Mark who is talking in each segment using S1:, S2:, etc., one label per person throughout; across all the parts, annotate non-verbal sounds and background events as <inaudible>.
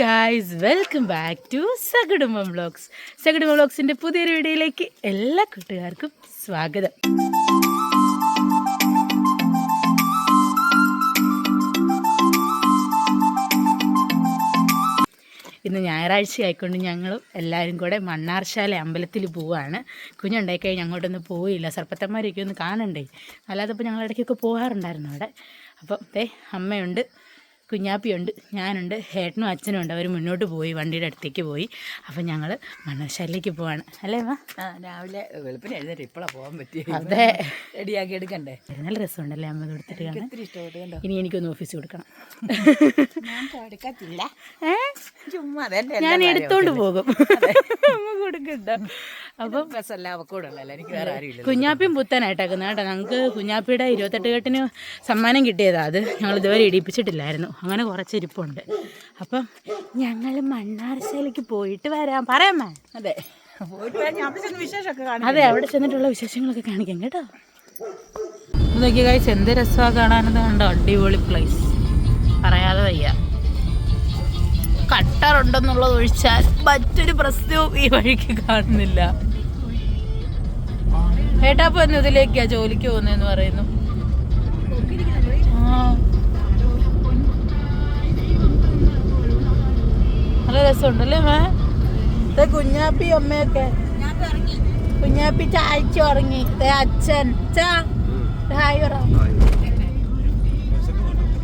S1: Guys welcome back to Sakudumbam vlogs Sakudumbam വ്ളോഗ്സിന്റെ പുതിയൊരു വീഡിയോയിലേക്ക് എല്ലാ കൂട്ടുകാർക്കും സ്വാഗതം. ഇന്ന് ഞായറാഴ്ച ആയിക്കൊണ്ട് ഞങ്ങൾ എല്ലാവരും കൂടെ മണ്ണാർശാല അമ്പലത്തിൽ പോവാണ്. കുഞ്ഞുണ്ടായി കഴിഞ്ഞ് അങ്ങോട്ടൊന്നും പോയില്ല. സർപ്പത്തന്മാരൊക്കെ ഒന്ന് കാണണ്ടേ? അല്ലാതെ ഇപ്പോൾ ഞങ്ങൾ ഇടയ്ക്കൊക്കെ പോകാറുണ്ടായിരുന്നു അവിടെ. അപ്പം ദേ അമ്മയുണ്ട്. കുഞ്ഞാപ്പിയുണ്ട് ഞാനുണ്ട് ഏട്ടനും അച്ഛനും ഉണ്ട്. അവർ മുന്നോട്ട് പോയി വണ്ടിയുടെ അടുത്തേക്ക് പോയി. അപ്പം ഞങ്ങൾ മണ്ണാർശാലയിലേക്ക് പോവാണ്. അല്ലേ
S2: മാ രാവിലെ വെളുപ്പിന് എഴുന്നേറ്റ് ഇപ്പോഴാണ് പോകാൻ പറ്റിയ?
S1: അതെ.
S2: റെഡിയാക്കി എടുക്കണ്ടേ?
S1: നല്ല രസമുണ്ടല്ലേ അമ്മ കൊടുത്തിട്ട് കാണാൻ? ഇനി എനിക്കൊന്ന് ഓഫീസ് കൊടുക്കണം.
S2: ചുമ്മാ
S1: ഞാൻ എടുത്തോണ്ട് പോകും. അമ്മ കൊടുക്കണ്ട.
S2: അപ്പം
S1: കുഞ്ഞാപ്പിയും പുത്തനായിട്ടാക്കുന്ന കേട്ടോ ഞങ്ങൾക്ക് കുഞ്ഞാപ്പിയുടെ ഇരുപത്തെട്ട് കെട്ടിന് സമ്മാനം കിട്ടിയതാ അത്. ഞങ്ങൾ ഇതുവരെ ഇടിപ്പിച്ചിട്ടില്ലായിരുന്നു. അങ്ങനെ കുറച്ച് ഇരിപ്പുണ്ട് അപ്പം ഞങ്ങൾ മണ്ണാർശയിലേക്ക് പോയിട്ട് വരാം. പറയാമേ
S2: അതെ.
S1: അതെ അവിടെ ചെന്നിട്ടുള്ള വിശേഷങ്ങളൊക്കെ കാണിക്കാം കേട്ടോ. നോക്കിയ കഴിച്ച് എന്ത് രസമാണ് കാണാനത് കണ്ടോ? അടിപൊളി പ്ലേസ് പറയാതെ വയ്യ. കട്ടറുണ്ടെന്നുള്ളത് ഒഴിച്ചാൽ മറ്റൊരു പ്രശ്നവും ഈ വഴിക്ക് കാണുന്നില്ല. ഏട്ടാപ്പ എന്ന് ഇതിലേക്കാ ജോലിക്ക് പോകുന്നതെന്ന് പറയുന്നു? ആ. നല്ല രസമുണ്ടല്ലേ മേ? ഇതേ കുഞ്ഞാപ്പി അമ്മയൊക്കെ. കുഞ്ഞാപ്പി ചായച്ചു ഉറങ്ങി. ദേ അച്ഛൻ. ഹായ്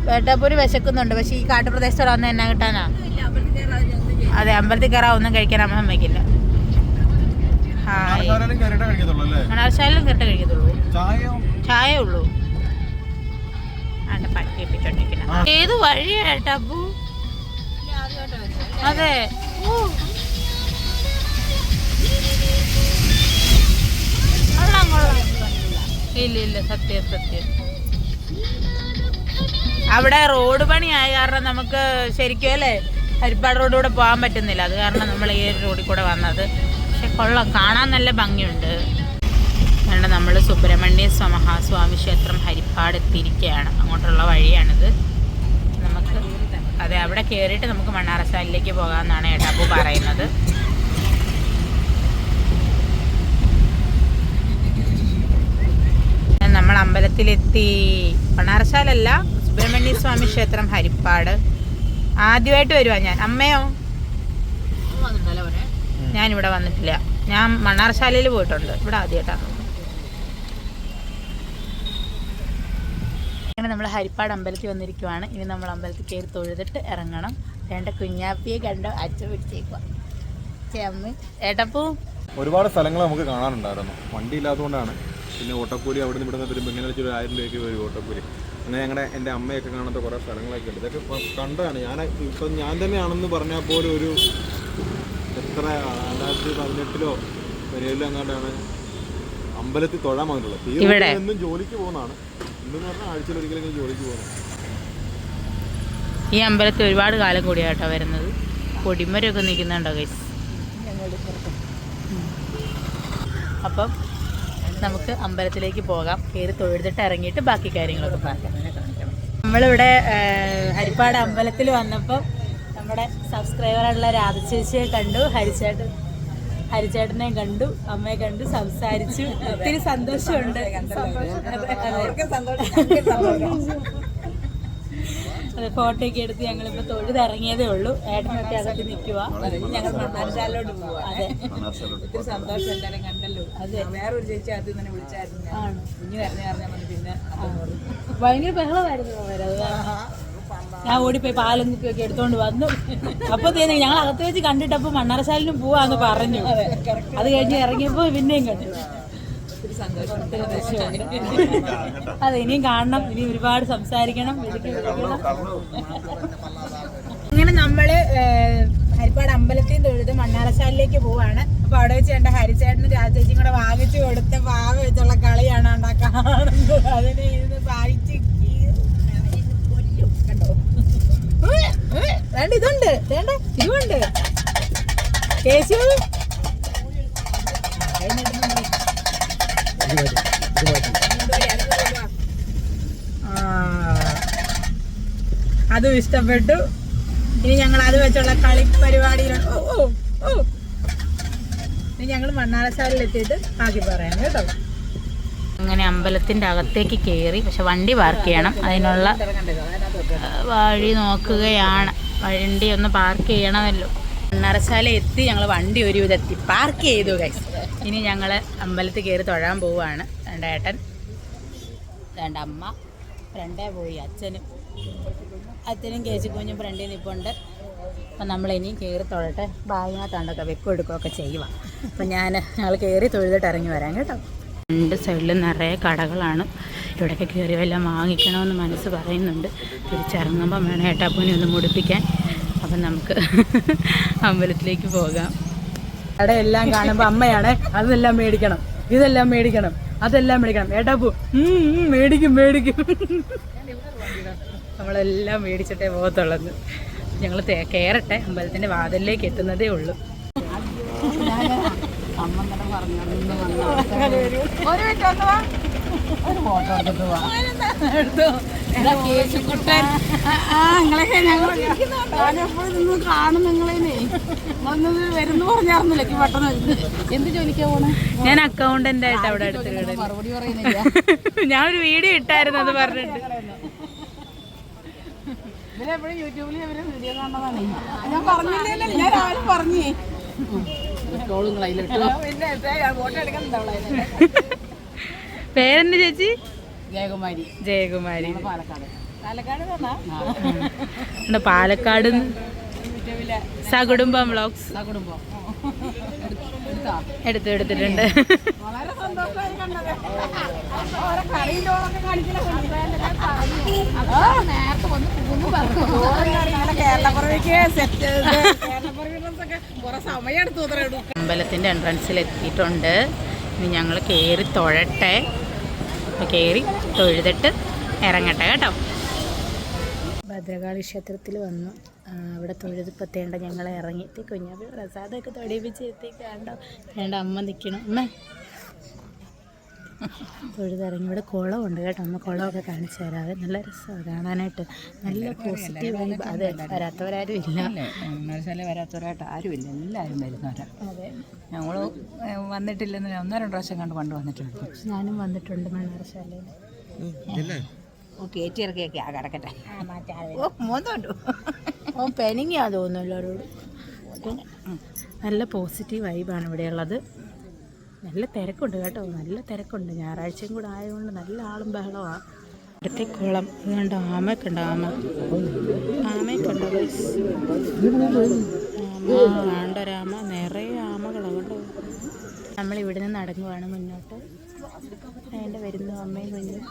S1: വേട്ടാപ്പൂര് വിശക്കുന്നുണ്ട്. പക്ഷെ ഈ കാട്ടുപ്രദേശത്ത് വന്ന് എന്നാ കിട്ടാനാ? അതെ അമ്പലത്തിൽ കയറാ ഒന്നും കഴിക്കാൻ അമ്മ അമ്മയ്ക്കില്ല ഹായ്.
S3: കയറിയിട്ടേ കഴിക്കത്തുള്ളൂ?
S1: ചായ ഉള്ളൂ. ആണ്ടെ പഠിപ്പിച്ചോണ്ടിരിക്കുന്ന ഏത് വഴിയാ ഏട്ടാപ്പൂ? അതെ. കൊള്ളാം കൊള്ളാം. ഇല്ല ഇല്ല സത്യം സത്യം. അവിടെ റോഡ് പണിയായ കാരണം നമുക്ക് ശരിക്കും അല്ലേ ഹരിപ്പാട് റോഡിലൂടെ പോകാൻ പറ്റുന്നില്ല. അത് കാരണം നമ്മൾ ഈ ഒരു റോഡിൽ കൂടെ വന്നത്. പക്ഷെ കൊള്ളാം കാണാൻ നല്ല ഭംഗിയുണ്ട്. കാരണം നമ്മൾ സുബ്രഹ്മണ്യ മഹാസ്വാമി ക്ഷേത്രം ഹരിപ്പാട് എത്തിയിരിക്കുകയാണ്. അങ്ങോട്ടുള്ള വഴിയാണിത്. അതെ അവിടെ കയറിയിട്ട് നമുക്ക് മണ്ണാറശാലിലേക്ക് പോകാമെന്നാണ് ഏട്ടാപ്പു പറയുന്നത്. നമ്മൾ അമ്പലത്തിലെത്തി. മണ്ണാറശാലല്ല സുബ്രഹ്മണ്യ സ്വാമി ക്ഷേത്രം ഹരിപ്പാട്. ആദ്യമായിട്ട് വരുവാ ഞാൻ. അമ്മയോ? ഞാൻ ഇവിടെ വന്നിട്ടില്ല. ഞാൻ മണ്ണാർശാലയിൽ പോയിട്ടുണ്ട്. ഇവിടെ ആദ്യമായിട്ടാണ്. അങ്ങനെ നമ്മൾ ഹരിപ്പാട് അമ്പലത്തിൽ വന്നിരിക്കുവാണ്. ഇനി നമ്മൾ അമ്പലത്തിൽ കയറി തൊഴുതിട്ട് ഇറങ്ങണം. വേണ്ട കുഞ്ഞാപ്പിയെ കണ്ടോ? അച്ഛ പിടിച്ചേക്കുക ചേമ്മ ഏട്ടപ്പൂ.
S3: ഒരുപാട് സ്ഥലങ്ങൾ നമുക്ക് കാണാനുണ്ടായിരുന്നു. വണ്ടി ഇല്ലാത്തതുകൊണ്ടാണ് പിന്നെ ഓട്ടക്കൂലി അവിടെ നിന്ന് ഇവിടെ നിന്ന് വരുമ്പോൾ ഇങ്ങനെ ഒരു ആയിരം രൂപയ്ക്ക് വരും ഓട്ടക്കൂലി. അങ്ങനെ ഞങ്ങളുടെ എന്റെ അമ്മയൊക്കെ കാണാത്ത കുറേ സ്ഥലങ്ങളൊക്കെ ഉണ്ട്. ഇതൊക്കെ ഇപ്പം കണ്ടതാണ് ഞാൻ ഇപ്പം ഞാൻ തന്നെയാണെന്ന് പറഞ്ഞാൽ പോലും ഒരു എത്ര രണ്ടായിരത്തി പതിനെട്ടിലോ പതിനേഴിലോ എങ്ങാണ്ടാണ് അമ്പലത്തിൽ തൊഴാൻ വന്നിട്ടുള്ളത്? നിന്നും എന്നും ജോലിക്ക് പോകുന്നതാണ്.
S1: ഈ അമ്പലത്തിൽ ഒരുപാട് കാലം കൂടിയാട്ടോ വരുന്നത്. കൊടിമരമൊക്കെ നിൽക്കുന്നുണ്ടോ ഗൈസ് അപ്പം നമുക്ക് അമ്പലത്തിലേക്ക് പോകാം. കയറി തൊഴുതിട്ട് ഇറങ്ങിയിട്ട് ബാക്കി കാര്യങ്ങളൊക്കെ പറയാം. നമ്മളിവിടെ ഹരിപ്പാട് അമ്പലത്തിൽ വന്നപ്പോൾ നമ്മുടെ സബ്സ്ക്രൈബറായിട്ടുള്ള രാധചേച്ചിയെ കണ്ടു. ഹരിച്ചേട്ടൻ ഹരിച്ചേട്ടനെ കണ്ടു അമ്മയെ കണ്ടു സംസാരിച്ചു. ഒത്തിരി സന്തോഷമുണ്ട്. അതെ. ഫോട്ടോ ഒക്കെ എടുത്ത് ഞങ്ങളിപ്പോ തൊഴുതിറങ്ങിയതേ ഉള്ളൂ. ഏട്ടനൊക്കെ അകത്ത് നിൽക്കുക
S2: ഞങ്ങൾ മണ്ണാർശാലോട്ട് പോവാ.
S1: അതെ.
S2: ഒത്തിരി സന്തോഷം എല്ലാവരും കണ്ടല്ലോ.
S1: അതെ.
S2: വേറൊരു ചേച്ചി അത് തന്നെ വിളിച്ചായിരുന്നു. ഇനി കരഞ്ഞു പറഞ്ഞാൽ മതി പിന്നെ
S1: ഭയങ്കര ബഹളമായിരുന്നു അവരത് ഞാൻ ഓടിപ്പോയി പാലും കുപ്പിയൊക്കെ എടുത്തോണ്ട് വന്നു. അപ്പൊ തീർന്നു ഞങ്ങൾ അകത്ത് വെച്ച് കണ്ടിട്ടപ്പോ മണ്ണാറശാലിനും പോവാന്ന് പറഞ്ഞു. അത് കഴിഞ്ഞ് ഇറങ്ങിയപ്പോ പിന്നെയും കണ്ടു. അതെ ഇനിയും കാണണം. ഇനി ഒരുപാട് സംസാരിക്കണം. അങ്ങനെ ഇങ്ങനെ നമ്മൾ ഹരിപ്പാട് അമ്പലത്തിൽ തൊഴുത് മണ്ണാറശാലിലേക്ക് പോവാണ്. അപ്പൊ അവിടെ വെച്ച് കണ്ട ഹരിച്ചേട്ടനും രാജേച്ചിയും കൂടെ വാങ്ങിച്ചു കൊടുത്ത പാവ വെച്ചുള്ള കളിയാണ് കാണുന്നത്. അതിനെ ഇരുന്ന് കേശു. അതും ഇഷ്ടപ്പെട്ടു. ഇനി ഞങ്ങൾ അത് വെച്ചുള്ള കളി പരിപാടിയിൽ ഓ ഓ ഓ. ഇനി ഞങ്ങൾ മണ്ണാറശാലയിൽ എത്തിയിട്ട് ബാക്കി പറയാം കേട്ടോ. അങ്ങനെ അമ്പലത്തിന്റെ അകത്തേക്ക് കയറി പക്ഷെ വണ്ടി പാർക്ക് ചെയ്യണം. അതിനുള്ള വഴി നോക്കുകയാണ്. വണ്ടി ഒന്ന് പാർക്ക് ചെയ്യണമല്ലോ. മണ്ണറശാല എത്തി ഞങ്ങൾ വണ്ടി ഒരു വിധത്തി പാർക്ക് ചെയ്തു ഗൈസ് ഇനി ഞങ്ങൾ അമ്പലത്തിൽ കയറി തൊഴാൻ പോവുകയാണ് രണ്ട് ഏട്ടൻ. അമ്മ. ഫ്രണ്ടേ പോയി അച്ഛനും. അച്ഛനും കേച്ചിക്കുഞ്ഞും ഫ്രണ്ടിൽ നിൽപ്പുണ്ട് അപ്പം നമ്മൾ ഇനിയും കയറി തൊഴട്ടെ. ബാഗിനകത്താണ്ടൊക്കെ വെക്കും എടുക്കുകയൊക്കെ ചെയ്യുക അപ്പം ഞാൻ ഞങ്ങൾ കയറി തൊഴുതിട്ട് ഇറങ്ങി വരാം കേട്ടോ. രണ്ട് സൈഡിൽ നിറയെ കടകളാണ്. ഇവിടെയൊക്കെ കയറി വല്ലതും വാങ്ങിക്കണമെന്ന് മനസ്സ് പറയുന്നുണ്ട്. തിരിച്ചിറങ്ങുമ്പം വേണം ഏട്ടാപ്പൂനെ ഒന്ന് മുടിപ്പിക്കാൻ. അപ്പം നമുക്ക് അമ്പലത്തിലേക്ക് പോകാം. അവിടെ എല്ലാം കാണുമ്പോൾ അമ്മയാണ് അതെല്ലാം മേടിക്കണം ഇതെല്ലാം മേടിക്കണം അതെല്ലാം മേടിക്കണം. ഏട്ടാപ്പൂ മേടിക്കും മേടിക്കും. നമ്മളെല്ലാം മേടിച്ചിട്ടേ പോകത്തുള്ളത് ഞങ്ങൾ കയറട്ടെ അമ്പലത്തിന്റെ വാതിലിലേക്ക് എത്തുന്നതേ ഉള്ളൂ.
S2: എന്ത് ജോലിക്കാ പോണേ?
S1: ഞാൻ അക്കൗണ്ടന്റ് ആയിട്ട് അവിടെ അടുത്ത്
S2: മറുപടി പറയുന്നില്ല.
S1: ഞാൻ ഒരു വീഡിയോ ഇട്ടായിരുന്നു അത് പറഞ്ഞിട്ട്.
S2: ഇവരെപ്പോഴും യൂട്യൂബിൽ ഇവരെ വീഡിയോ കാണുന്നതാണ്. ഞാൻ പറഞ്ഞില്ലല്ലോ ഞാൻ രാവിലെ പറഞ്ഞേ. പിന്നെ ഫോട്ടോ എടുക്കുന്നുണ്ടാവുള്ള <laughs>
S1: പേരെന്ത് ചേച്ചി?
S2: ജയകുമാരി.
S1: ജയകുമാരി.
S2: പാലക്കാട്. പാലക്കാട്
S1: സകുടുംബം വ്ളോഗ്സ്.
S2: എടുത്താ?
S1: എടുത്തു എടുത്തിട്ടുണ്ട്. അമ്പലത്തിന്റെ എൻട്രൻസിൽ എത്തിയിട്ടുണ്ട്. ഇനി ഞങ്ങൾ കേറി തൊഴട്ടെ. അപ്പോൾ കയറി തൊഴുതിട്ട് ഇറങ്ങട്ടെ കേട്ടോ. ഭദ്രകാളി ക്ഷേത്രത്തിൽ വന്നു. അവിടെ തൊഴുതിപ്പത്തേണ്ട ഞങ്ങൾ ഇറങ്ങി. കുഞ്ഞാപ്പി പ്രസാദമൊക്കെ തൊടിയിപ്പിച്ച് എത്തിക്കാണ്ടോ? വേണ്ട അമ്മ നിൽക്കണം അമ്മ തൊഴുതിറങ്ങി ഇവിടെ കുളമുണ്ട് കേട്ടോ. നമ്മൾ കുളമൊക്കെ കാണിച്ചു തരാതെ നല്ല രസമാണ് കാണാനായിട്ട്. നല്ല പോസിറ്റീവ് വൈബ് അതെ വരാത്തവരാരും ഇല്ല.
S2: മത്സരം വരാത്തവരായിട്ട് ആരുമില്ല. എല്ലാവരും വരുന്നവരാ.
S1: അതെ.
S2: ഞങ്ങൾ വന്നിട്ടില്ലെന്ന് ഒന്നോ രണ്ടോ പ്രാവശ്യം കണ്ട് പണ്ട് വന്നിട്ടുണ്ട്.
S1: ഞാനും വന്നിട്ടുണ്ട് മണ്ണാറശാലയിൽ
S2: ഓ കയറ്റി ഇറക്കിയൊക്കെ. ആ കിടക്കട്ടെ ഓ മൂന്നുണ്ടോ
S1: ഓ പെനിങ്ങിയാ തോന്നുന്നു എല്ലാവരോടും നല്ല പോസിറ്റീവ് വൈബാണ് ഇവിടെയുള്ളത്. നല്ല തിരക്കുണ്ട് കേട്ടോ. നല്ല തിരക്കുണ്ട്. ഞായറാഴ്ചയും കൂടെ ആയതുകൊണ്ട് നല്ല ആളും ബഹളമാണ് അടുത്ത കുളം ഇതുകൊണ്ട് ആമയൊക്കെ ഉണ്ട് ആമ. ആമയൊക്കെ ഉണ്ട് guys. ആമ ആണ്ടൊരാമ നിറയെ ആമകളാണ് കേട്ടോ. നമ്മൾ ഇവിടെ നിന്ന് നടങ്ങുവാണ് മുന്നോട്ട്. അതിന്റെ വരുന്നു അമ്മയും കുഞ്ഞും.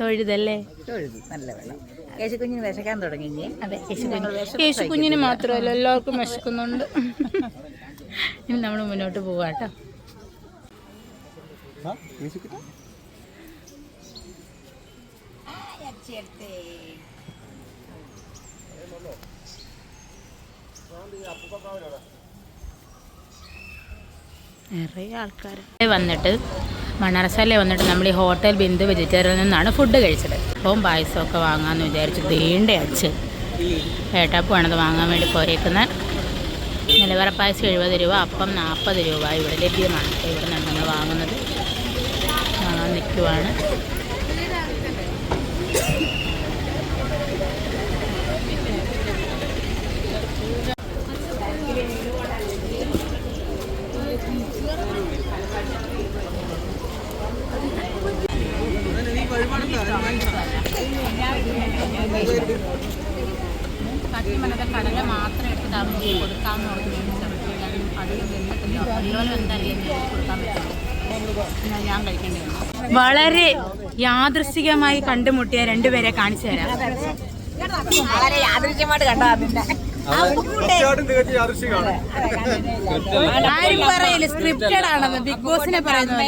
S1: തൊഴുതല്ലേ?
S2: തൊഴുതു. നല്ല വെള്ളം. കേശക്കുഞ്ഞിന് വിശക്കാൻ തുടങ്ങി
S1: അതെ യേശു കുഞ്ഞിന് മാത്രമല്ല എല്ലാവർക്കും വിശക്കുന്നുണ്ട്. ഇനി നമ്മൾ മുന്നോട്ട് പോവാട്ടോ നിറയെ ആൾക്കാർ വന്നിട്ട് മണറസാലെ വന്നിട്ട് നമ്മൾ ഈ ഹോട്ടൽ ബിന്ദു വെജിറ്റേറിയനിൽ നിന്നാണ് ഫുഡ് കഴിച്ചത്. അപ്പം പായസമൊക്കെ വാങ്ങാമെന്ന് വിചാരിച്ചു ദേണ്ട അച്ഛൻ ഏട്ടാപ്പുവാണത് വാങ്ങാൻ വേണ്ടി പോരേക്കുന്നത് നിലവറ പായസം എഴുപത് രൂപ അപ്പം നാൽപ്പത് രൂപ ഇവിടെ ലഭ്യമാണ്. ഇവിടെ നിന്നാണ് നമ്മൾ വാങ്ങുന്നത്. വാങ്ങാൻ നിൽക്കുവാണ്. കട്ടിമണത്തെ കടല മാത്രം എടുത്ത് താമസിച്ച് കൊടുക്കാമെന്ന് ഓർത്ത് മേടിച്ചത് അധികം വെന്നിട്ടില്ല അതുപോലെ എന്തായാലും കൊടുക്കാൻ ഞാൻ വളരെ യാദൃശികമായി കണ്ടുമുട്ടിയ രണ്ടുപേരെ കാണിച്ചു തരാം.
S2: വളരെ യാദൃശ്യമായിട്ട് കണ്ടാ പിന്നെ
S1: ആരും പറയില്ല സ്ക്രിപ്റ്റഡ് ആണെന്ന് ബിഗ് ബോസിനെ പറയുന്ന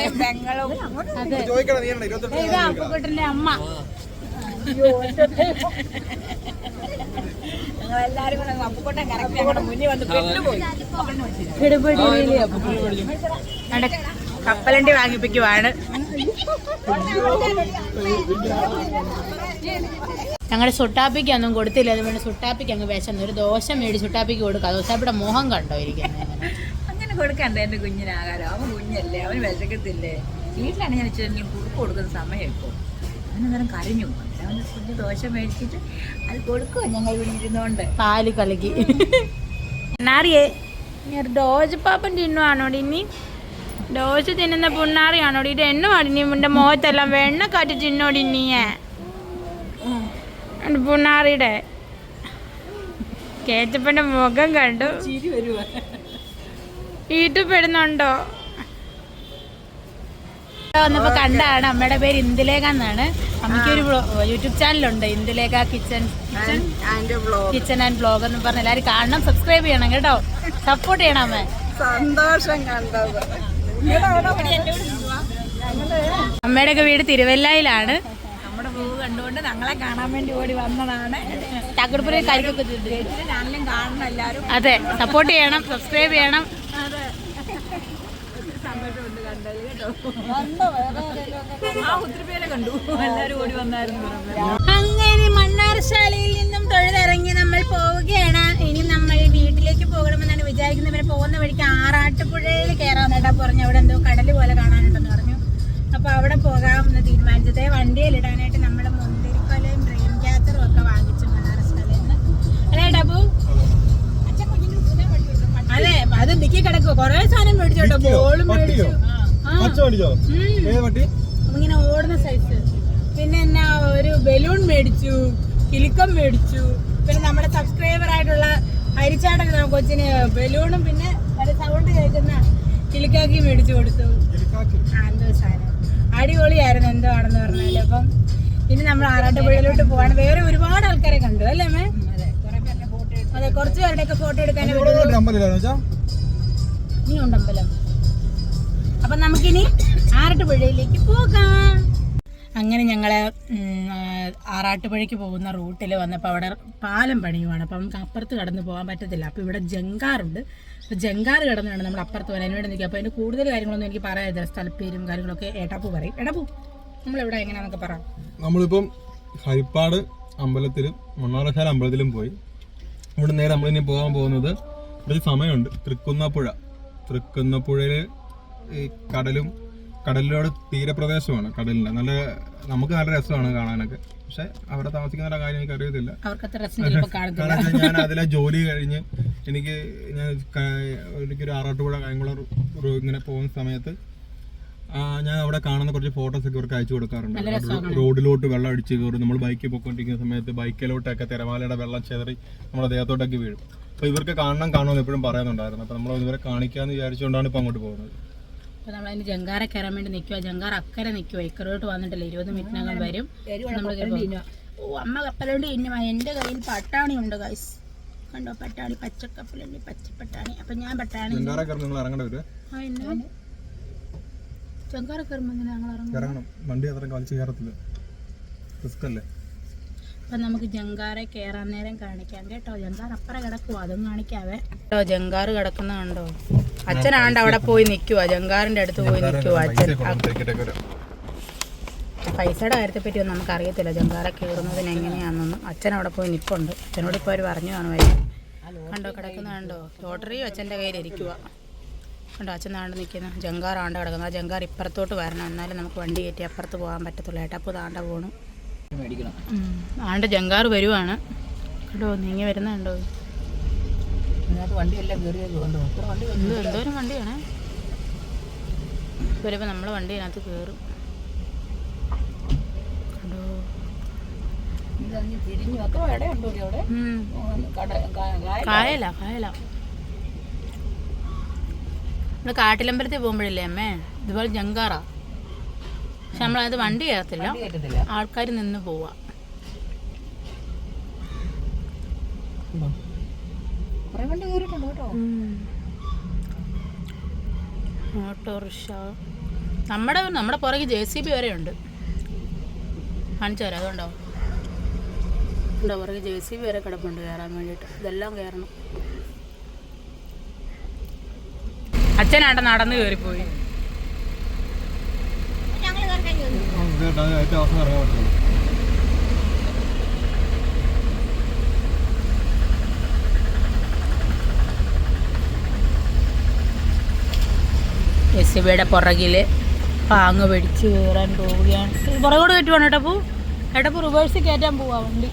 S1: ഇതാ അപ്പുക്കുട്ടന്റെ അമ്മ. കപ്പലണ്ടി വാങ്ങിപ്പിക്കുവാണ്. ഞങ്ങളുടെ സുട്ടാപ്പിക്ക് ഒന്നും കൊടുത്തില്ല. അതുകൊണ്ട് സുട്ടാപ്പിക്ക് അങ്ങ് വിശന്നു. ഒരു ദോശ മേടി സുട്ടാപ്പിക്ക് കൊടുക്കുക ദോശാപ്പിയുടെ മോഹം കണ്ടോ ഇരിക്കുന്നത്
S2: അങ്ങനെ കൊടുക്കണ്ട എന്റെ കുഞ്ഞിന് ആഹാരം. അവൻ കുഞ്ഞല്ലേ അവൻ വിശക്കത്തില്ലേ. വീട്ടിലാണ് ഞാൻ വെച്ചാൽ കുറുക്ക് കൊടുക്കുന്ന സമയം ഇപ്പോൾ അവനന്നേരം കരഞ്ഞു. അവന് ദോശ മേടിച്ചിട്ട് അത് കൊടുക്കുമോ ഞങ്ങൾ ഇവിടെ ഇരുന്നോണ്ട്.
S1: പാൽ കലക്കി പുണ്ണാറിയേ? ഡോജ് പാപ്പൻ തിന്നുവാണോടി ഇനി? ഡോജ് തിന്നുന്ന പുണ്ണാറിയാണോടി? ഇത് എണ്ണമാണ് ഇനി എന്റെ മുഖത്തെല്ലാം വെണ്ണ കാറ്റി തിന്നോടി നീയേ പുണ്ണാറിയുടെ. കേറ്റപ്പന്റെ മുഖം കണ്ടു. വീട്ടിൽപ്പെടുന്നുണ്ടോ വന്നപ്പോ കണ്ടാണ്. അമ്മയുടെ പേര് ഇന്ദുലേഖ എന്നാണ്. അമ്മയ്ക്ക് ഒരു യൂട്യൂബ് ചാനലുണ്ട്. Indulekha kitchen kitchen kitchen and blog എന്ന് പറഞ്ഞ എല്ലാവരും കാണണം സബ്സ്ക്രൈബ് ചെയ്യണം കേട്ടോ. സപ്പോർട്ട് ചെയ്യണം അമ്മ.
S2: സന്തോഷം കണ്ടത്.
S1: അമ്മയുടെ ഒക്കെ വീട് തിരുവല്ലയിലാണ്.
S2: നമ്മുടെ പൂവ് കണ്ടുകൊണ്ട് ഞങ്ങളെ കാണാൻ വേണ്ടി ഓടി വന്നതാണ്.
S1: ചാക്കടപ്പുര കരിക്കൊക്കെ തിന്ന്.
S2: ചാനലും കാണണം എല്ലാവരും.
S1: അതെ സപ്പോർട്ട് ചെയ്യണം സബ്സ്ക്രൈബ് ചെയ്യണം.
S2: കേട്ടോ ആ കണ്ടു ഓടി വന്നായിരുന്നു
S1: അങ്ങനെ മണ്ണാർശാലയിൽ നിന്നും തൊഴുതിറങ്ങി നമ്മൾ പോവുകയാണ്. ഇനി നമ്മൾ വീട്ടിലേക്ക് പോകണമെന്നാണ് വിചാരിക്കുന്നത്. പിന്നെ പോകുന്ന വഴിക്ക് ആറാട്ടുപുഴയിൽ കയറാമെന്നേട്ടാ പറഞ്ഞു അവിടെ എന്തോ കടൽ പോലെ കാണാനുണ്ടെന്ന് പറഞ്ഞു. അപ്പൊ അവിടെ പോകാമെന്ന് തീരുമാനിച്ചത് വണ്ടിയിലിടാനായിട്ട് നമ്മൾ മുന്തിരിക്കൊലയും ഡ്രീം ക്യാത്തറും ഒക്കെ വാങ്ങിച്ചു മണ്ണാർശാലയിൽ നിന്ന്. അല്ലേ ഡബു അതെ അത് നിക്കി കിടക്കുക കൊറേ സാധനം മേടിച്ചോട്ടോ ബോളും മേടിച്ചു. ഇങ്ങനെ ഓടുന്ന സൈസ് പിന്നെ എന്നാ ഒരു ബലൂൺ മേടിച്ചു കിലുക്കം മേടിച്ചു. പിന്നെ നമ്മുടെ സബ്സ്ക്രൈബർ ആയിട്ടുള്ള അരിച്ചാട്ടൻ കൊച്ചിന് ബലൂണും പിന്നെ സൗണ്ട് കേൾക്കുന്ന കിലുക്കാക്കി മേടിച്ചു കൊടുത്തു. എന്തോ സാധനം. അടിപൊളിയായിരുന്നു എന്തോ ആണെന്ന് പറഞ്ഞാൽ. അപ്പം ഇനി നമ്മൾ ആറാട്ടുപുഴയിലോട്ട് പോവാണ്. വേറെ ഒരുപാട് ആൾക്കാരെ കണ്ടു അല്ലേ മേ
S2: അതെ കുറെ പേരുടെ ഫോട്ടോ
S1: അതെ കുറച്ച് പേരുടെയൊക്കെ ഫോട്ടോ എടുക്കാനേ പറ്റുള്ളൂ.
S3: അമ്പലം
S1: നീ ഉണ്ടമ്പലം. അപ്പൊ നമുക്കിനി ആറാട്ടുപുഴയിലേക്ക് പോകാം. അങ്ങനെ ഞങ്ങൾ ആറാട്ടുപുഴയ്ക്ക് പോകുന്ന റൂട്ടിൽ വന്നപ്പോൾ അവിടെ പാലം പണിയുവാണ്. അപ്പം നമുക്ക് അപ്പുറത്ത് കടന്ന് പോകാൻ പറ്റത്തില്ല. അപ്പോൾ ഇവിടെ ജങ്കാറുണ്ട് അപ്പോൾ ജങ്കാർ കടന്ന് വേണം നമ്മൾ അപ്പുറത്ത് വരാൻ. വേണ്ടി നിൽക്കുക അപ്പോൾ അതിന്റെ കൂടുതൽ കാര്യങ്ങളൊന്നും എനിക്ക് പറയാതില്ല സ്ഥലപ്പേരും കാര്യങ്ങളൊക്കെ എടപ്പു പറയും. എടപ്പു നമ്മളിവിടെ എങ്ങനെയാണെന്നൊക്കെ പറ.
S3: നമ്മളിപ്പം ഹരിപ്പാട് അമ്പലത്തിലും മണ്ണാറശാല അമ്പലത്തിലും പോയി. ഇവിടെ നേരെ നമ്മളിനി പോകാൻ പോകുന്നത് ഒരു സമയമുണ്ട്. തൃക്കുന്നപ്പുഴ. തൃക്കുന്നപ്പുഴയിൽ ഈ കടലും കടലിലോട് തീരപ്രദേശമാണ് കടലിന്റെ നല്ല നമുക്ക് നല്ല രസമാണ് കാണാനൊക്കെ. പക്ഷെ അവിടെ താമസിക്കുന്ന കാര്യം എനിക്ക് അറിയത്തില്ല ഞാൻ അതിലെ ജോലി കഴിഞ്ഞ് എനിക്ക് ഞാൻ എനിക്കൊരു ആറാട്ടുപുഴ കായംകുളം ഇങ്ങനെ പോകുന്ന സമയത്ത് ഞാൻ അവിടെ കാണുന്ന കുറച്ച് ഫോട്ടോസ് ഒക്കെ ഇവർക്ക് അയച്ചു കൊടുക്കാറുണ്ട്. റോഡിലോട്ട് വെള്ളം അടിച്ച് കയറും നമ്മൾ ബൈക്കിൽ പോയിക്കൊണ്ടിരിക്കുന്ന സമയത്ത് ബൈക്കിലോട്ടൊക്കെ തിരമാലയുടെ വെള്ളം ചെതറി നമ്മുടെ ദേഹത്തോട്ടൊക്കെ വീഴും. അപ്പോൾ ഇവർക്ക് കാണണം കാണുമെന്ന് എപ്പോഴും പറയുന്നുണ്ടായിരുന്നു. അപ്പോൾ നമ്മൾ ഇവരെ കാണിക്കാന്ന് വിചാരിച്ചുകൊണ്ടാണ് ഇപ്പോൾ അങ്ങോട്ട് പോകുന്നത്.
S1: അപ്പോൾ നമ്മളതിന് ജങ്കാര കയറാൻ വേണ്ടി നിൽക്കുക ജങ്കാർ അക്കരെ നിൽക്കുക ഇക്കറോട്ട് വന്നിട്ടില്ല. ഇരുപത് മിനിറ്റിനകം വരും. നമ്മൾ ഓ അമ്മ കപ്പലുണ്ട് ഇനി എന്റെ കയ്യിൽ പട്ടാണി ഉണ്ട് ഗൈസ് കണ്ടോ? പട്ടാണി പച്ചക്കപ്പലുണ്ട് പച്ച പട്ടാണി അപ്പം ഞാൻ പട്ടാണി ആ എന്നാ? എങ്ങനെ ഞങ്ങൾ ഇറങ്ങും
S3: ഇറങ്ങണം. വണ്ടി അത്ര കളിച്ച് കയറത്തില്ല. റിസ്ക് അല്ലേ
S1: അപ്പം നമുക്ക് ജങ്കാറെ കയറാൻ നേരം കാണിക്കാം കേട്ടോ. ജങ്കാർ അപ്പുറം കിടക്കുവോ അതും കാണിക്കാവേ. കേട്ടോ ജങ്കാറ് കിടക്കുന്ന കണ്ടോ? അച്ഛനാണ്ട് അവിടെ പോയി നിൽക്കുക ജങ്കാറിന്റെ അടുത്ത് പോയി നിൽക്കുക അച്ഛൻ പൈസയുടെ കാര്യത്തെ പറ്റി ഒന്നും നമുക്ക് അറിയത്തില്ല ജങ്കാറ കയറുന്നതിന് എങ്ങനെയാണെന്നൊന്നും. അച്ഛൻ അവിടെ പോയി നിൽപ്പുണ്ട് അച്ഛനോട് ഇപ്പോൾ അവർ പറഞ്ഞു കാണുമായിരിക്കും കണ്ടോ കിടക്കുന്ന കണ്ടോ? ലോട്ടറിയും അച്ഛന്റെ കയ്യിൽ ഇരിക്കുക കണ്ടോ അച്ഛൻ നാണ്ട് നിൽക്കുന്ന. ജങ്കാർ ആണ്ട് കിടക്കുന്നത് ആ ജങ്കാർ ഇപ്പുറത്തോട്ട് വരണം. എന്നാലും നമുക്ക് വണ്ടി കയറ്റി അപ്പുറത്ത് പോകാൻ പറ്റത്തുള്ളൂ. ഏട്ടപ്പോൾ താണ്ട ഉം. ആണ്ട് ജങ്കാർ വരുവാണ്. കണ്ടോ നീങ്ങി വരുന്നുണ്ടോ
S2: വണ്ടിയെല്ലാം
S1: എന്തോരം വണ്ടിയാണ്. വരുമ്പോൾ നമ്മൾ വണ്ടി അതിനകത്ത് കയറും. കണ്ടോ?
S2: കായല. തിരിഞ്ഞു അത്ര ഇടയുണ്ടോ ഇവിടെ അവിടെ
S1: ഉം.
S2: കട കാ- കായ-
S1: കായല കായല നമ്മൾ കാട്ടിലമ്പലത്തിൽ പോകുമ്പോഴില്ലേ അമ്മേ? ഇതുപോലെ ജങ്കാറാ. പക്ഷെ നമ്മളത് വണ്ടി കയറത്തില്ല. ആൾക്കാർ നിന്ന് പോവാ. ഓട്ടോറിക്ഷ. നമ്മുടെ നമ്മുടെ പുറകെ ജെ സി ബി വരെ ഉണ്ട്. കാണിച്ചു തരാം അതുകൊണ്ടോ? ഉണ്ടോ പുറകെ ജെ സി ബി വരെ കിടപ്പുണ്ട്. കയറാൻ വേണ്ടിയിട്ട്. ഇതെല്ലാം കയറണം. അച്ഛനാണ്ട നടന്നു കയറിപ്പോയി.
S3: എസ്
S1: ബിയുടെ പുറകിൽ പാങ്ങ് പിടിച്ച് കയറാൻ പോവുകയാണ്. പുറകോട് കയറ്റുവാണ് ഏട്ടപ്പൂ ഏട്ടപ്പൂ റിവേഴ്സ് കയറ്റാൻ പോവാ വണ്ടി.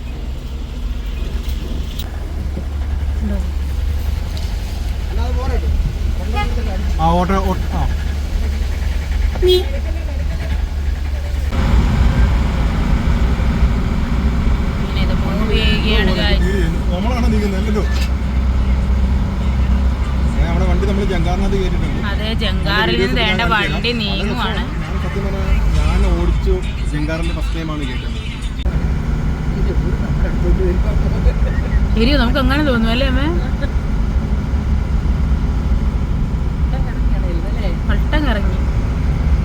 S3: ആ ഓട്ടോ ഓട്ടോ ആ. നമ്മളാണ് നീങ്ങുന്നല്ലോ നമ്മുടെ വണ്ടി നമ്മൾ ജങ്കാറിനകത്ത് കയറ്റിട്ടുണ്ട്
S1: അതെ ജങ്കാറിൽ നിന്ന് വേണ്ട വണ്ടി നീങ്ങുവാണ്.
S3: ഞാൻ സത്യം പറഞ്ഞാൽ ഞാൻ ഓടിച്ചു ജങ്കാറിന്റെ ഫസ്റ്റ് ടൈമാണ് കേട്ടത്.
S1: നമുക്ക് അങ്ങനെ തോന്നുന്നു അല്ലേ അമ്മേ?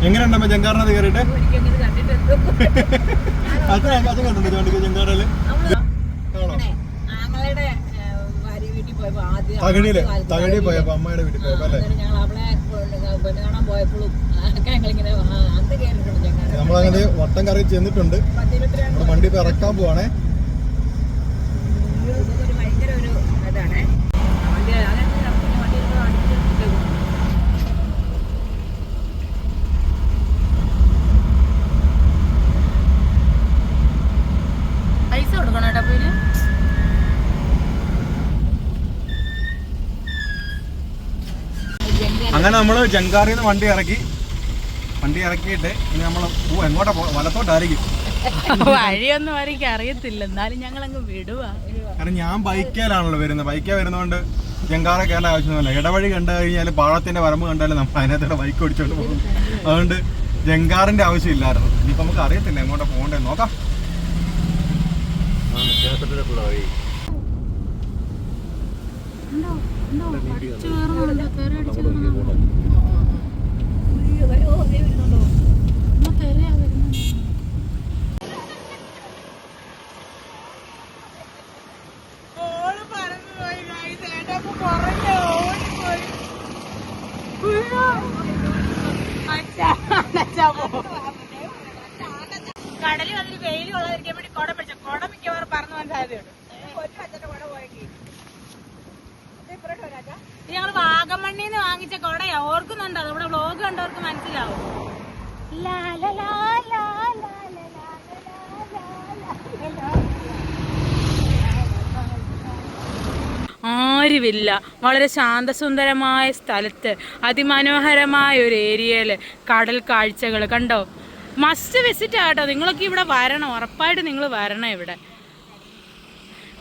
S3: എങ്ങനെയുണ്ടോ ജങ്കാറിനത് കയറിയിട്ട്? ജങ്കാറിൽ. തകഴിയിൽ തകഴി പോയപ്പോ അമ്മയുടെ വീട്ടിൽ പോയപ്പോ നമ്മളങ്ങനെ വട്ടം കറി ചെന്നിട്ടുണ്ട്. വണ്ടി ഇപ്പൊ ഇറക്കാൻ പോവാണേ. അങ്ങനെ നമ്മൾ ജങ്കാറിൽ നിന്ന് വണ്ടി ഇറക്കി വണ്ടി ഇറക്കിയിട്ട് ഇനി നമ്മൾ എങ്ങോട്ടാ പോ വലത്തോട്ടായിരിക്കും.
S1: വഴിയൊന്നും ആയിരിക്കും അറിയത്തില്ല. എന്നാലും ഞങ്ങൾ അങ്ങ് വിടുവാ.
S3: കാരണം ഞാൻ ബൈക്കേലാണല്ലോ വരുന്നത്. ബൈക്കേ വരുന്നതുകൊണ്ട് ജങ്കാറ കയറേണ്ട ആവശ്യമൊന്നുമില്ല. ഇടവഴി കണ്ടു കഴിഞ്ഞാൽ പാളത്തിന്റെ വരമ്പ് കണ്ടാലും നമ്മൾ അതിനകത്തോടെ ബൈക്ക് ഓടിച്ചോണ്ട് പോകും. അതുകൊണ്ട് ജങ്കാറിന്റെ ആവശ്യമില്ലായിരുന്നു. ഇനിയിപ്പോ നമുക്ക് അറിയത്തില്ല എങ്ങോട്ടാ പോകണ്ടേ. നോക്കാം.
S1: പഠിച്ചു വേറെ ആരുമില്ല വളരെ ശാന്തസുന്ദരമായ സ്ഥലത്ത്. അതിമനോഹരമായ ഒരു ഏരിയയിൽ കടൽ കാഴ്ചകൾ കണ്ടോ? മസ്റ്റ് വിസിറ്റ് ആട്ടോ. നിങ്ങളൊക്കെ ഇവിടെ വരണം. ഉറപ്പായിട്ട് നിങ്ങൾ വരണം ഇവിടെ.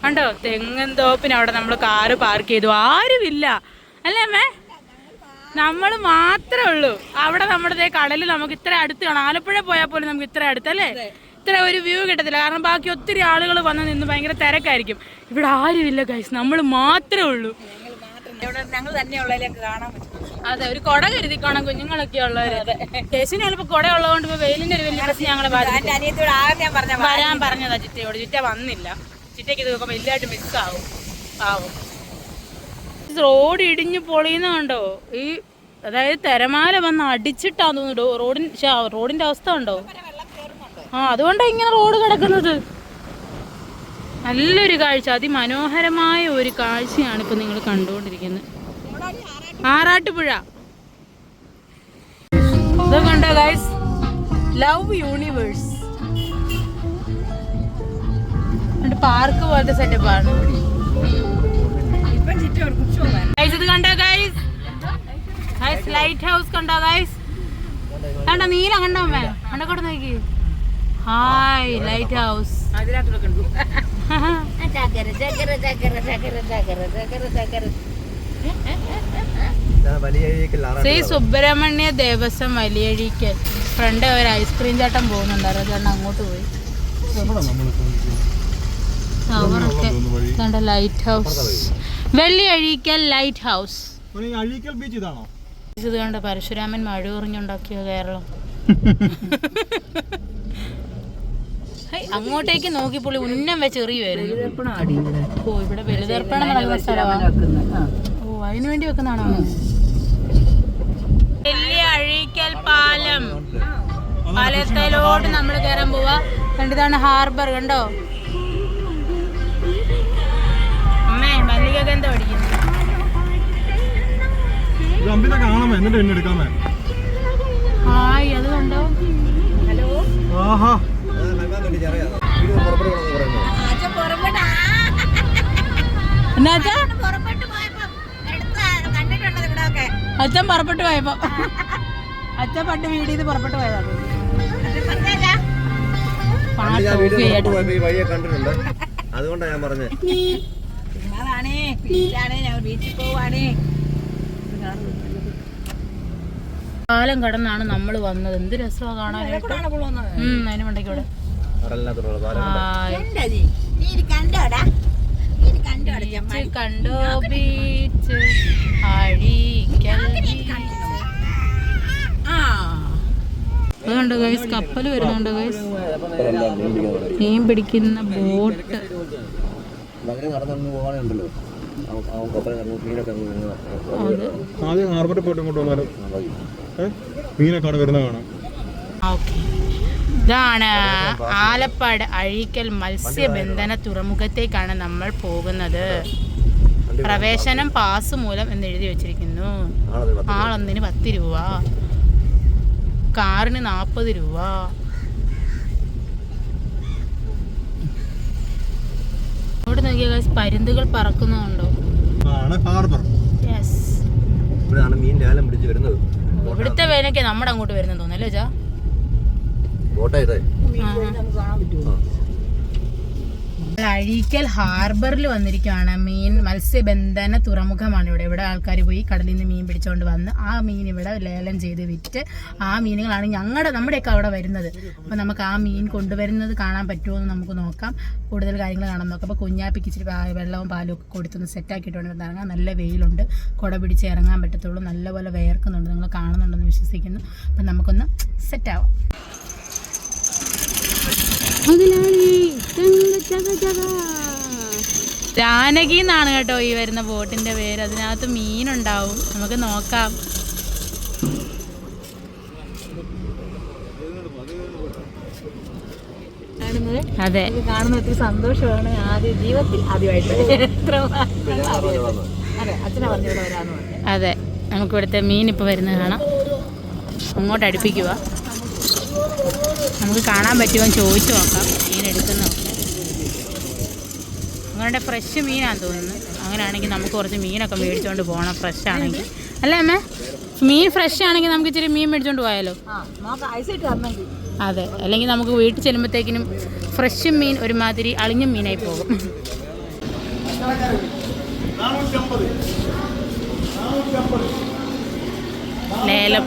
S1: കണ്ടോ? തെങ്ങൻ തോപ്പിന് അവിടെ നമ്മൾ കാറ് പാർക്ക് ചെയ്തു. ആരുമില്ല. അല്ലേ അമ്മേ? നമ്മൾ മാത്രമേ ഉള്ളൂ. അവിടെ നമ്മുടെ കടൽ നമുക്ക് ഇത്ര അടുത്ത് കാണാം. ആലപ്പുഴ പോയാൽ പോലും നമുക്ക് ഇത്ര അടുത്തല്ലേ ഇത്ര ഒരു വ്യൂ കിട്ടത്തില്ല. കാരണം ബാക്കി ഒത്തിരി ആളുകൾ വന്ന് നിന്ന് ഭയങ്കര തിരക്കായിരിക്കും. ഇവിടെ ആരുമില്ല ഗൈസ് നമ്മൾ മാത്രമേ ഉള്ളൂ.
S2: ഞങ്ങൾ തന്നെയുള്ളതിലേക്ക് കാണാൻ പറ്റും.
S1: അതെ ഒരു കുട കരുതിക്കോണം കുഞ്ഞുങ്ങളൊക്കെ ഉള്ളവര്. ചേച്ചിന് ചിലപ്പോ കുട ഉള്ളതുകൊണ്ട് വെയിലിന്റെ ഒരു വലിയ പ്രശ്നം ഞങ്ങളെ വരാൻ പറഞ്ഞതാ ചിറ്റയോട്. ചിറ്റ വന്നില്ല. ചിറ്റയ്ക്ക് ഇതൊക്കെ വലിയതായിട്ട് മിസ്സാവും ആവും. റോഡ് ഇടിഞ്ഞു പൊളിയുന്നുണ്ടോ ഈ അതായത് തിരമാല വന്ന് അടിച്ചിട്ടാന്ന് തോന്നുന്നു. റോഡിൻ റോഡിന്റെ അവസ്ഥ ഉണ്ടോ ആ അതുകൊണ്ടാണ് ഇങ്ങനെ റോഡ് കിടക്കുന്നത്. നല്ലൊരു കാഴ്ച അതിമനോഹരമായ ഒരു കാഴ്ചയാണ് ഇപ്പൊ നിങ്ങൾ കണ്ടുകൊണ്ടിരിക്കുന്നത്. ആറാട്ടുപുഴ. ഇത് കണ്ടോ ഗൈസ് ലവ് യൂണിവേഴ്സ് പാർക്ക് പോലത്തെ സെറ്റപ്പ് ആണ്.
S2: ഇപ്പം ചുറ്റും ഒരു കുച്ചു പോകാൻ
S1: ഇത് കണ്ടോ ഗൈസ് ഗൈസ് ലൈറ്റ് ഹൗസ് കണ്ടോ ഗൈസ് കണ്ടോ നീല കണ്ടോ അമ്മേ? കണ്ടോട്ട് നോക്കി. Hi lighthouse Shri Subrahmanya Devaswom Valiyazhikkal front ഒരു ഐസ്ക്രീം ചാട്ടം പോകുന്നുണ്ടായിരുന്നു. ചേട്ടൻ അങ്ങോട്ട് പോയി. ടവറൊക്കെ കണ്ട ലൈറ്റ് ഹൗസ് വെള്ളി അഴീക്കൽ ലൈറ്റ് ഹൗസ്
S3: ബീച്ച് ഇതാണോ?
S1: ഇത് കണ്ട പരശുരാമൻ മഴ ഉറിഞ്ഞുണ്ടാക്കിയ കേരളം. <laughs> അങ്ങോട്ടേക്ക് നോക്കി പുള്ളി ഉന്നം വെച്ച് എറിയു ഓ ഇവിടെ ബലിതർപ്പണം നടക്കുന്ന സ്ഥലമാണ് ഓ അതിനു വേണ്ടി വെക്കുന്നതാണോ? വലിയ അഴീക്കൽ പാലം. പാലത്തിലോട്ട് നമ്മൾ കയറാൻ പോവാ. കണ്ടതാണ് ഹാർബർ കണ്ടോ? അമ്മേ മല്ലിക
S3: എന്നിട്ട് ഹായ് അത് കണ്ടോ? ഹലോ ആഹാ.
S2: അച്ഛൻ പുറപ്പെട്ടു പോയപ്പോ.
S1: അച്ഛൻ പണ്ട് വീടിൽ നിന്ന് പുറപ്പെട്ടു പോയതാണ്
S4: അതുകൊണ്ടാണ് ഞാൻ പറഞ്ഞത്
S1: കാലം കടന്നാണ് നമ്മൾ വന്നത്. എന്ത് രസമാണ് കാണാനായിട്ട്. ഉം, അതിന് മണ്ടയ്ക്കൂടെ.
S2: കണ്ടോ
S1: ബീച്ച് അതുകൊണ്ട് ഗൈസ് കപ്പൽ വരുന്നുണ്ട് ഗൈസ് മീൻ പിടിക്കുന്ന ബോട്ട്.
S3: ആദ്യം ഹാർബറിൽ പോയിട്ട് ഇങ്ങോട്ട് വന്നാലും? മീനൊക്കെ അവിടെ വരുന്ന കാണാം.
S1: ഓക്കെ. ഇതാണ് ആലപ്പാട് അഴീക്കൽ മത്സ്യബന്ധന തുറമുഖത്തേക്കാണ് നമ്മൾ പോകുന്നത്. പ്രവേശനം പാസ് മൂലം എന്ന് എഴുതി വെച്ചിരിക്കുന്നു. ആളൊന്നിന് പത്ത് രൂപ. കാറിന് നാൽപ്പത് രൂപ. അവിടെ നോക്കിയ പരുന്തുകൾ പറക്കുന്നുണ്ടോ ഇവിടുത്തെ വേനൊക്കെ നമ്മുടെ അങ്ങോട്ട് വരുന്നെന്ന് തോന്നല്ലേ ചാ
S4: ബോട്ടായിട്ടേ
S1: അഴീക്കൽ ഹാർബറിൽ വന്നിരിക്കുകയാണ് മീൻ മത്സ്യബന്ധന തുറമുഖമാണ് ഇവിടെ. ഇവിടെ ആൾക്കാർ പോയി കടലിൽ നിന്ന് മീൻ പിടിച്ചുകൊണ്ട് വന്ന് ആ മീൻ ഇവിടെ ലേലം ചെയ്ത് വിറ്റ് ആ മീനുകളാണ് ഞങ്ങളുടെ നമ്മുടെയൊക്കെ അവിടെ വരുന്നത്. അപ്പോൾ നമുക്ക് ആ മീൻ കൊണ്ടുവരുന്നത് കാണാൻ പറ്റുമോ എന്ന് നമുക്ക് നോക്കാം. കൂടുതൽ കാര്യങ്ങൾ കാണാൻ നോക്കാം. അപ്പോൾ കുഞ്ഞാപ്പിക്ക് ഇച്ചിരി വെള്ളവും പാലും ഒക്കെ കൊടുത്തൊന്ന് സെറ്റാക്കിയിട്ട് വേണം ഇവിടെ ഇറങ്ങാൻ നല്ല വെയിലുണ്ട്. കുട പിടിച്ച് ഇറങ്ങാൻ പറ്റത്തുള്ളൂ. നല്ലപോലെ വേർക്കുന്നുണ്ട് നിങ്ങൾ കാണുന്നുണ്ടെന്ന് വിശ്വസിക്കുന്നു. അപ്പം നമുക്കൊന്ന് സെറ്റാവാം ജാനകി എന്നാണ് കേട്ടോ ഈ വരുന്ന ബോട്ടിന്റെ പേര്. അതിനകത്ത് മീനുണ്ടാവും. നമുക്ക് നോക്കാം. അതെ.
S2: കാണുന്ന ഒത്തിരി സന്തോഷമാണ്. ആദ്യ ജീവിതത്തിൽ ആദ്യമായിട്ട്. അതെ നമുക്കിവിടുത്തെ പറഞ്ഞു. ഇവിടെ
S1: അതെ നമുക്ക് ഇവിടുത്തെ മീൻ ഇപ്പൊ വരുന്നത് കാണാം. അങ്ങോട്ട് അടുപ്പിക്കുക നമുക്ക് കാണാൻ പറ്റുമോ എന്ന് ചോദിച്ചു നോക്കാം. മീൻ എടുക്കുന്നതൊക്കെ അങ്ങനെ ഫ്രഷ് മീനാന്ന് തോന്നുന്നു. അങ്ങനെയാണെങ്കിൽ നമുക്ക് കുറച്ച് മീനൊക്കെ മേടിച്ചുകൊണ്ട് പോകണം ഫ്രഷ് ആണെങ്കിൽ. അല്ലേ അമ്മ? മീൻ ഫ്രഷ് ആണെങ്കിൽ നമുക്ക് ഇച്ചിരി മീൻ മേടിച്ചുകൊണ്ട് പോയാലോ? അതെ. അല്ലെങ്കിൽ നമുക്ക് വീട്ടിൽ ചെല്ലുമ്പോഴത്തേക്കിനും ഫ്രഷ് മീൻ ഒരുമാതിരി അളിഞ്ഞ മീനായി പോകും. ലേലം.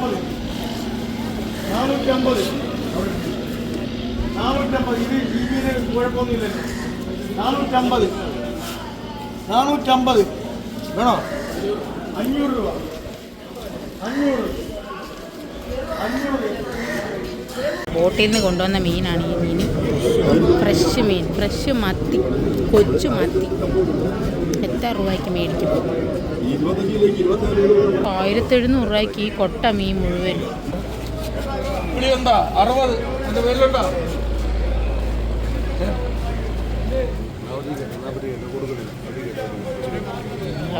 S3: നാനൂറ്റമ്പത്. നാനൂറ്റമ്പത് ഇത് ഈ മീന് കുഴപ്പമൊന്നുമില്ലല്ലോ. നാനൂറ്റമ്പത്. നാനൂറ്റമ്പത്. വേണോ? അഞ്ഞൂറ് രൂപ. അഞ്ഞൂറ്. അഞ്ഞൂറ്.
S1: ബോട്ടിൽ നിന്ന് കൊണ്ടുവന്ന മീനാണ് ഈ മീൻ. ഫ്രഷ് മീൻ. ഫ്രഷ് മത്തി. കൊച്ചു മത്തി. എത്ര രൂപയ്ക്ക് മേടിക്കും? ആയിരത്തി എഴുന്നൂറ് രൂപയ്ക്ക് ഈ കൊട്ട മീൻ മുഴുവൻ.
S3: അറുപത്.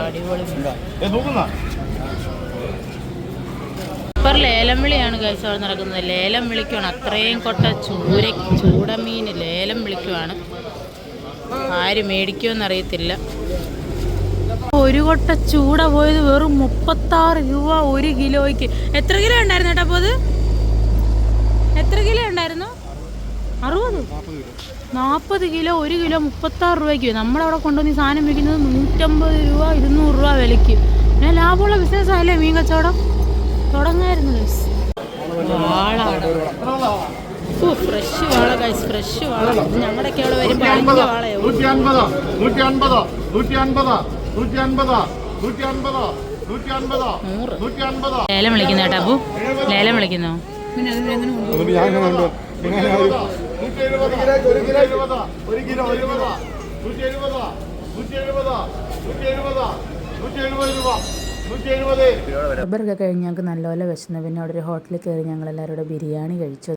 S1: അടിപൊളി ലേലം വിളിയാണ് കഴിച്ച അവിടെ നടക്കുന്നത്. ലേലം വിളിക്കുവാണ്. അത്രയും കൊട്ട ചൂര ചൂടമീൻ ലേലം വിളിക്കുവാണ്. ആര് മേടിക്കുമെന്ന് അറിയത്തില്ല. ഒരു കൊട്ട ചൂട പോയത് വെറും മുപ്പത്താറ് രൂപ ഒരു കിലോയ്ക്ക്. എത്ര കിലോ ഉണ്ടായിരുന്നു കേട്ടോ അപ്പോൾ അത് എത്ര കിലോ ഉണ്ടായിരുന്നു അറുപത്? നാൽപ്പത് കിലോ. ഒരു കിലോ മുപ്പത്താറ് രൂപയ്ക്ക്. നമ്മളവിടെ കൊണ്ടുവന്ന് സാധനം വിൽക്കുന്നത് നൂറ്റമ്പത് രൂപ ഇരുന്നൂറ് രൂപ വിലയ്ക്ക്. പിന്നെ ലാഭമുള്ള ബിസിനസ് ആയല്ലേ മീൻ കച്ചവടം? തുടങ്ങായിരുന്നു ഗൈസ് വാളാണ്. ഫ്രഷ് വാള ഗൈസ് ഫ്രഷ് വാള. ഇത് ഞങ്ങളുടെയൊക്കെ അവിടെ വരുമ്പോൾ അളിഞ്ഞ വാളയോ
S3: നൂറ്റി അൻപത്? നൂറ്റി അൻപത് നൂറ്റി അൻപത് നൂറ്റി അൻപത് നൂറ്റി അൻപത് നൂറ്റി അൻപത്
S1: നൂറ്
S3: നൂറ്റി അൻപത്
S1: ലേലം വിളിക്കുന്ന? കേട്ടോ അപ്പു ലേലം വിളിക്കുന്നോ
S3: നൂറ്റി രൂപ
S1: റബ്ബറൊക്കെ കഴിഞ്ഞ് ഞങ്ങൾക്ക് നല്ലപോലെ വിശന്നു പിന്നെ അവിടെ ഒരു ഹോട്ടലിൽ കയറി ഞങ്ങൾ എല്ലാവരും ബിരിയാണി കഴിച്ചു